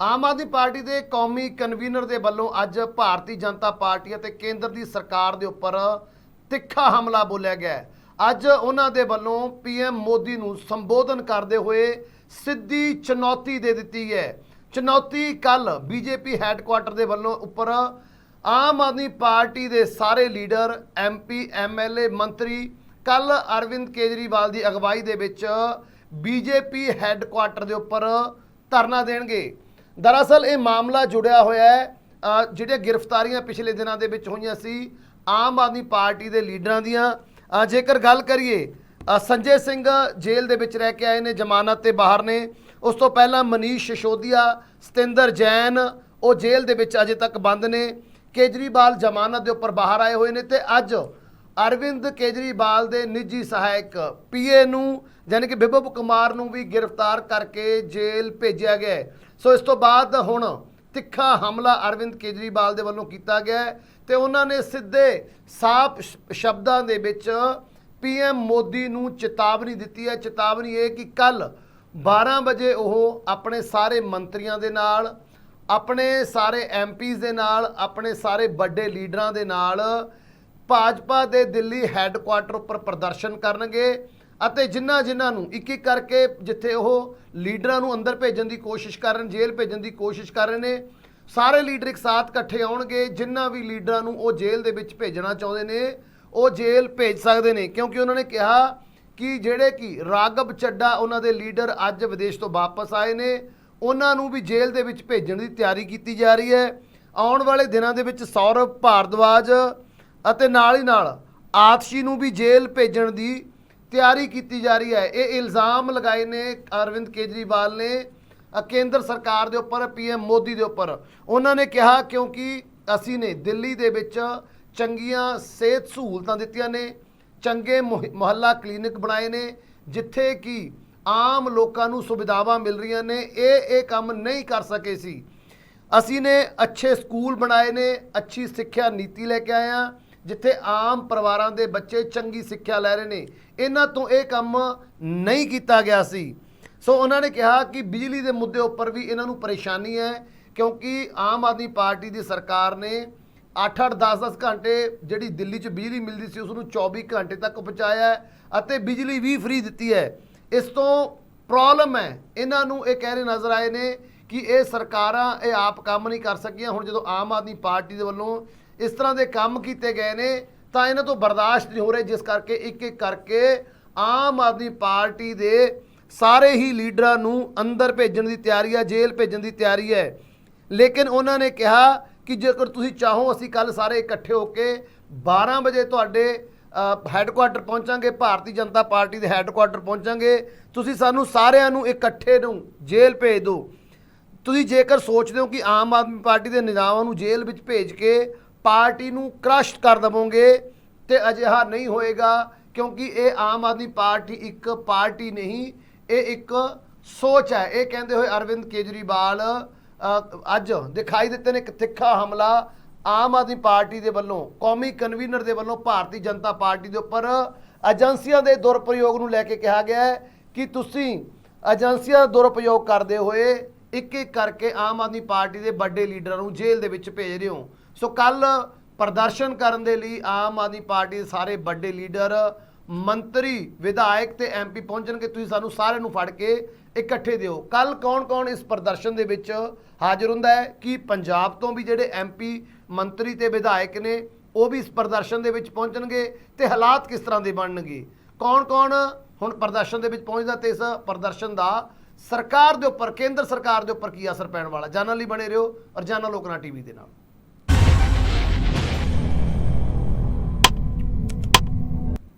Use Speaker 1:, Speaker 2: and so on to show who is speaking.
Speaker 1: Aam Aadmi party ਦੇ ਕੌਮੀ convener ਦੇ ਵੱਲੋਂ ਅੱਜ ਭਾਰਤੀ ਜਨਤਾ ਪਾਰਟੀ ਅਤੇ ਕੇਂਦਰ ਦੀ ਸਰਕਾਰ ਦੇ ਉੱਪਰ ਤਿੱਖਾ ਹਮਲਾ ਬੋਲਿਆ ਗਿਆ ਅੱਜ ਉਹਨਾਂ ਦੇ ਵੱਲੋਂ ਪੀਐਮ ਮੋਦੀ ਨੂੰ ਸੰਬੋਧਨ ਕਰਦੇ ਹੋਏ ਸਿੱਧੀ ਚੁਣੌਤੀ ਦੇ ਦਿੱਤੀ ਹੈ। ਚੁਣੌਤੀ ਕੱਲ ਬੀਜੇਪੀ ਹੈੱਡਕੁਆਟਰ ਦੇ ਵੱਲੋਂ ਉੱਪਰ ਆਮ ਆਦਮੀ ਪਾਰਟੀ ਦੇ ਸਾਰੇ ਲੀਡਰ ਐਮਪੀ ਐਮਐਲਏ ਮੰਤਰੀ ਕੱਲ ਅਰਵਿੰਦ ਕੇਜਰੀਵਾਲ ਦੀ ਅਗਵਾਈ ਦੇ ਵਿੱਚ ਬੀਜੇਪੀ ਹੈੱਡਕੁਆਟਰ ਦੇ ਉੱਪਰ ਧਰਨਾ ਦੇਣਗੇ। ਦਰਅਸਲ ਇਹ ਮਾਮਲਾ ਜੁੜਿਆ ਹੋਇਆ ਹੈ। ਜਿਹੜੀਆਂ ਗ੍ਰਿਫਤਾਰੀਆਂ ਪਿਛਲੇ ਦਿਨਾਂ ਦੇ ਵਿੱਚ ਹੋਈਆਂ ਸੀ, ਆਮ ਆਦਮੀ ਪਾਰਟੀ ਦੇ ਲੀਡਰਾਂ ਦੀਆਂ। ਜੇਕਰ ਗੱਲ ਕਰੀਏ ਸੰਜੇ ਸਿੰਘ ਜੇਲ੍ਹ ਦੇ ਵਿੱਚ ਰਹਿ ਕੇ ਆਏ ਨੇ, ਜ਼ਮਾਨਤ ਤੇ ਬਾਹਰ ਨੇ। ਉਸ ਤੋਂ ਪਹਿਲਾਂ ਮਨੀਸ਼ ਸਸ਼ੋਦੀਆ, ਸਤਿੰਦਰ ਜੈਨ, ਉਹ ਜੇਲ੍ਹ ਦੇ ਵਿੱਚ ਅਜੇ ਤੱਕ ਬੰਦ ਨੇ। ਕੇਜਰੀਵਾਲ ਜ਼ਮਾਨਤ ਦੇ ਉੱਪਰ ਬਾਹਰ ਆਏ ਹੋਏ ਨੇ ਤੇ ਅੱਜ ਅਰਵਿੰਦ ਕੇਜਰੀਵਾਲ ਦੇ ਨਿੱਜੀ ਸਹਾਇਕ ਪੀਏ ਨੂੰ ਯਾਨੀ ਕਿ ਬਿਬਬ ਕੁਮਾਰ ਨੂੰ ਵੀ ਗ੍ਰਿਫਤਾਰ ਕਰਕੇ ਜੇਲ੍ਹ ਭੇਜਿਆ ਗਿਆ ਸੋ ਇਸ ਤੋਂ ਬਾਅਦ ਹੁਣ ਤਿੱਖਾ ਹਮਲਾ ਅਰਵਿੰਦ ਕੇਜਰੀਵਾਲ ਦੇ ਵੱਲੋਂ ਕੀਤਾ ਗਿਆ ਹੈ ਤੇ ਉਹਨਾਂ ਨੇ ਸਿੱਧੇ ਸਾਫ਼ ਸ਼ਬਦਾਂ ਦੇ ਵਿੱਚ ਪੀਐਮ ਮੋਦੀ ਨੂੰ ਚੇਤਾਵਨੀ ਦਿੱਤੀ ਹੈ। ਚੇਤਾਵਨੀ ਇਹ ਕਿ ਕੱਲ 12 ਵਜੇ ਉਹ ਆਪਣੇ ਸਾਰੇ ਮੰਤਰੀਆਂ ਦੇ ਨਾਲ, ਆਪਣੇ ਸਾਰੇ ਐਮਪੀਜ਼ ਦੇ ਨਾਲ, ਆਪਣੇ ਸਾਰੇ ਵੱਡੇ ਲੀਡਰਾਂ ਦੇ ਨਾਲ ਭਾਜਪਾ ਦੇ ਦਿੱਲੀ ਹੈੱਡਕੁਆਟਰ ਉੱਪਰ ਪ੍ਰਦਰਸ਼ਨ ਕਰਨਗੇ ਅਤੇ ਜਿਨ੍ਹਾਂ ਜਿਨ੍ਹਾਂ ਨੂੰ ਇੱਕ ਇੱਕ ਕਰਕੇ ਜਿੱਥੇ ਉਹ ਲੀਡਰਾਂ ਨੂੰ ਅੰਦਰ ਭੇਜਣ ਦੀ ਕੋਸ਼ਿਸ਼ ਕਰ ਰਹੇ ਨੇ, ਜੇਲ੍ਹ ਭੇਜਣ ਦੀ ਕੋਸ਼ਿਸ਼ ਕਰ ਰਹੇ ਨੇ, ਸਾਰੇ ਲੀਡਰ ਇੱਕ ਸਾਥ ਇਕੱਠੇ ਆਉਣਗੇ ਜਿਨ੍ਹਾਂ ਵੀ ਲੀਡਰਾਂ ਨੂੰ ਉਹ ਜੇਲ੍ਹ ਦੇ ਵਿੱਚ ਭੇਜਣਾ ਚਾਹੁੰਦੇ ਨੇ, ਉਹ ਜੇਲ੍ਹ ਭੇਜ ਸਕਦੇ ਨੇ, ਕਿਉਂਕਿ ਉਹਨਾਂ ਨੇ ਕਿਹਾ ਕਿ ਜਿਹੜੇ ਕਿ ਰਾਗਵ ਚੱਡਾ ਉਹਨਾਂ ਦੇ ਲੀਡਰ ਅੱਜ ਵਿਦੇਸ਼ ਤੋਂ ਵਾਪਸ ਆਏ ਨੇ, ਉਹਨਾਂ ਨੂੰ ਵੀ ਜੇਲ੍ਹ ਦੇ ਵਿੱਚ ਭੇਜਣ ਦੀ ਤਿਆਰੀ ਕੀਤੀ ਜਾ ਰਹੀ ਹੈ। ਆਉਣ ਵਾਲੇ ਦਿਨਾਂ ਦੇ ਵਿੱਚ ਸੌਰਵ ਭਾਰਦਵਾਜ ਅਤੇ ਨਾਲ ਹੀ ਨਾਲ ਆਤਸ਼ੀ ਨੂੰ ਵੀ ਜੇਲ੍ਹ ਭੇਜਣ ਦੀ ਤਿਆਰੀ ਕੀਤੀ ਜਾ ਰਹੀ ਹੈ। ਇਹ ਇਲਜ਼ਾਮ ਲਗਾਏ ਨੇ ਅਰਵਿੰਦ ਕੇਜਰੀਵਾਲ ਨੇ ਕੇਂਦਰ ਸਰਕਾਰ ਦੇ ਉੱਪਰ, ਪੀਐਮ ਮੋਦੀ ਦੇ ਉੱਪਰ। ਉਹਨਾਂ ਨੇ ਕਿਹਾ ਕਿਉਂਕਿ ਅਸੀਂ ਨੇ ਦਿੱਲੀ ਦੇ ਵਿੱਚ ਚੰਗੀਆਂ ਸਿਹਤ ਸਹੂਲਤਾਂ ਦਿੱਤੀਆਂ ਨੇ, ਚੰਗੇ ਮੁਹ- ਮੁਹੱਲਾ ਕਲੀਨਿਕ ਬਣਾਏ ਨੇ, ਜਿੱਥੇ ਕਿ ਆਮ ਲੋਕਾਂ ਨੂੰ ਸੁਵਿਧਾਵਾਂ ਮਿਲ ਰਹੀਆਂ ਨੇ। ਇਹ ਇਹ ਕੰਮ ਨਹੀਂ ਕਰ ਸਕੇ ਸੀ। ਅਸੀਂ ਨੇ ਅੱਛੇ ਸਕੂਲ ਬਣਾਏ ਨੇ, ਅੱਛੀ ਸਿੱਖਿਆ ਨੀਤੀ ਲੈ ਕੇ ਆਏ ਹਾਂ। ਜਿੱਥੇ ਆਮ ਪਰਿਵਾਰਾਂ ਦੇ ਬੱਚੇ ਚੰਗੀ ਸਿੱਖਿਆ ਲੈ ਰਹੇ ਨੇ, ਇਹਨਾਂ ਤੋਂ ਇਹ ਕੰਮ ਨਹੀਂ ਕੀਤਾ ਗਿਆ ਸੀ। ਸੋ ਉਹਨਾਂ ਨੇ ਕਿਹਾ ਕਿ ਬਿਜਲੀ ਦੇ ਮੁੱਦੇ ਉੱਪਰ ਵੀ ਇਹਨਾਂ ਨੂੰ ਪਰੇਸ਼ਾਨੀ ਹੈ, ਕਿਉਂਕਿ ਆਮ ਆਦਮੀ ਪਾਰਟੀ ਦੀ ਸਰਕਾਰ ਨੇ 8-8 10-10 ਘੰਟੇ ਜਿਹੜੀ ਦਿੱਲੀ 'ਚ ਬਿਜਲੀ ਮਿਲਦੀ ਸੀ ਉਸ ਨੂੰ 24 ਘੰਟੇ ਤੱਕ ਪਹੁੰਚਾਇਆ ਅਤੇ ਬਿਜਲੀ ਵੀ ਫ੍ਰੀ ਦਿੱਤੀ ਹੈ। ਇਸ ਤੋਂ ਪ੍ਰੋਬਲਮ ਹੈ, ਇਹਨਾਂ ਨੂੰ ਇਹ ਕਹਿ ਰਹੇ ਨਜ਼ਰ ਆਏ ਨੇ ਕਿ ਇਹ ਸਰਕਾਰਾਂ ਇਹ ਆਪ ਕੰਮ ਨਹੀਂ ਕਰ ਸਕੀਆਂ। ਹੁਣ ਜਦੋਂ ਆਮ ਆਦਮੀ ਪਾਰਟੀ ਦੇ ਵੱਲੋਂ ਇਸ ਤਰ੍ਹਾਂ ਦੇ ਕੰਮ ਕੀਤੇ ਗਏ ਨੇ, ਤਾਂ ਇਹਨਾਂ ਤੋਂ ਬਰਦਾਸ਼ਤ ਨਹੀਂ ਹੋ ਰਹੇ, ਜਿਸ ਕਰਕੇ ਇੱਕ ਇੱਕ ਕਰਕੇ ਆਮ ਆਦਮੀ ਪਾਰਟੀ ਦੇ ਸਾਰੇ ਹੀ ਲੀਡਰਾਂ ਨੂੰ ਅੰਦਰ ਭੇਜਣ ਦੀ ਤਿਆਰੀ ਹੈ ਜੇਲ੍ਹ ਭੇਜਣ ਦੀ ਤਿਆਰੀ ਹੈ। ਲੇਕਿਨ ਉਹਨਾਂ ਨੇ ਕਿਹਾ ਕਿ ਜੇਕਰ ਤੁਸੀਂ ਚਾਹੋ, ਅਸੀਂ ਕੱਲ ਸਾਰੇ ਇਕੱਠੇ ਹੋ ਕੇ 12 ਵਜੇ ਤੁਹਾਡੇ ਹੈੱਡਕੁਆਟਰ ਪਹੁੰਚਾਂਗੇ, ਭਾਰਤੀ ਜਨਤਾ ਪਾਰਟੀ ਦੇ ਹੈੱਡਕੁਆਟਰ ਪਹੁੰਚਾਂਗੇ, ਤੁਸੀਂ ਸਾਨੂੰ ਸਾਰਿਆਂ ਨੂੰ ਇਕੱਠੇ ਨੂੰ ਜੇਲ੍ਹ ਭੇਜ ਦਿਓ। ਤੁਸੀਂ ਜੇਕਰ ਸੋਚਦੇ ਹੋ ਕਿ ਆਮ ਆਦਮੀ ਪਾਰਟੀ ਦੇ ਨੇਤਾਵਾਂ ਨੂੰ ਜੇਲ੍ਹ ਵਿੱਚ ਭੇਜ ਕੇ ਪਾਰਟੀ ਨੂੰ ਕ੍ਰਸ਼ ਕਰ ਦਵੋਗੇ ਤੇ ਅਜਿਹਾ ਨਹੀਂ ਹੋਏਗਾ, ਕਿਉਂਕਿ ਇਹ ਆਮ ਆਦਮੀ ਪਾਰਟੀ ਇੱਕ ਪਾਰਟੀ ਨਹੀਂ, ਇਹ ਇੱਕ ਸੋਚ ਹੈ। ਇਹ ਕਹਿੰਦੇ ਹੋਏ ਅਰਵਿੰਦ ਕੇਜਰੀਵਾਲ ਅੱਜ ਦਿਖਾਈ ਦਿੱਤੇ ਨੇ ਇੱਕ ਤਿੱਖਾ ਹਮਲਾ ਆਮ ਆਦਮੀ ਪਾਰਟੀ ਦੇ ਵੱਲੋਂ, ਕੌਮੀ ਕਨਵੀਨਰ ਦੇ ਵੱਲੋਂ ਭਾਰਤੀ ਜਨਤਾ ਪਾਰਟੀ ਦੇ ਉੱਪਰ। ਏਜੰਸੀਆਂ ਦੇ ਦੁਰਪ੍ਰਯੋਗ ਨੂੰ ਲੈ ਕੇ ਕਿਹਾ ਗਿਆ ਹੈ ਕਿ ਤੁਸੀਂ ਏਜੰਸੀਆਂ ਦਾ ਦੁਰਪਯੋਗ ਕਰਦੇ ਹੋਏ ਇੱਕ ਇੱਕ ਕਰਕੇ ਆਮ ਆਦਮੀ ਪਾਰਟੀ ਦੇ ਵੱਡੇ ਲੀਡਰਾਂ ਨੂੰ ਜੇਲ੍ਹ ਦੇ ਵਿੱਚ ਭੇਜ ਰਹੇ ਹੋ। ਸੋ ਕੱਲ ਪ੍ਰਦਰਸ਼ਨ ਕਰਨ ਦੇ ਲਈ ਆਮ ਆਦਮੀ ਪਾਰਟੀ ਦੇ ਸਾਰੇ ਵੱਡੇ ਲੀਡਰ, ਮੰਤਰੀ, ਵਿਧਾਇਕ ਤੇ ਐਮਪੀ ਪਹੁੰਚਣਗੇ। ਤੁਸੀਂ ਸਾਨੂੰ ਸਾਰਿਆਂ ਨੂੰ ਫੜ ਕੇ ਇਕੱਠੇ ਦਿਓ। ਕੱਲ ਕੌਣ-ਕੌਣ ਇਸ ਪ੍ਰਦਰਸ਼ਨ ਦੇ ਵਿੱਚ ਹਾਜ਼ਰ ਹੁੰਦਾ ਹੈ? ਕਿ ਪੰਜਾਬ ਤੋਂ ਵੀ ਜਿਹੜੇ ਐਮਪੀ ਮੰਤਰੀ ਤੇ ਵਿਧਾਇਕ ਨੇ, ਉਹ ਵੀ ਇਸ ਪ੍ਰਦਰਸ਼ਨ ਦੇ ਵਿੱਚ ਪਹੁੰਚਣਗੇ ਤੇ ਹਾਲਾਤ ਕਿਸ ਤਰ੍ਹਾਂ ਦੇ ਬਣਨਗੇ? ਕੌਣ-ਕੌਣ ਹੁਣ ਪ੍ਰਦਰਸ਼ਨ ਦੇ ਵਿੱਚ ਪਹੁੰਚਦਾ ਤੇ ਇਸ ਪ੍ਰਦਰਸ਼ਨ ਦਾ ਸਰਕਾਰ ਦੇ ਉੱਪਰ, ਕੇਂਦਰ ਸਰਕਾਰ ਦੇ ਉੱਪਰ ਕੀ ਅਸਰ ਪੈਣ ਵਾਲਾ? ਜਾਣਨ ਲਈ ਬਣੇ ਰਹੋ ਔਰ ਜਾਣਾ ਲੋਕਨਾ ਟੀਵੀ ਦੇ ਨਾਲ।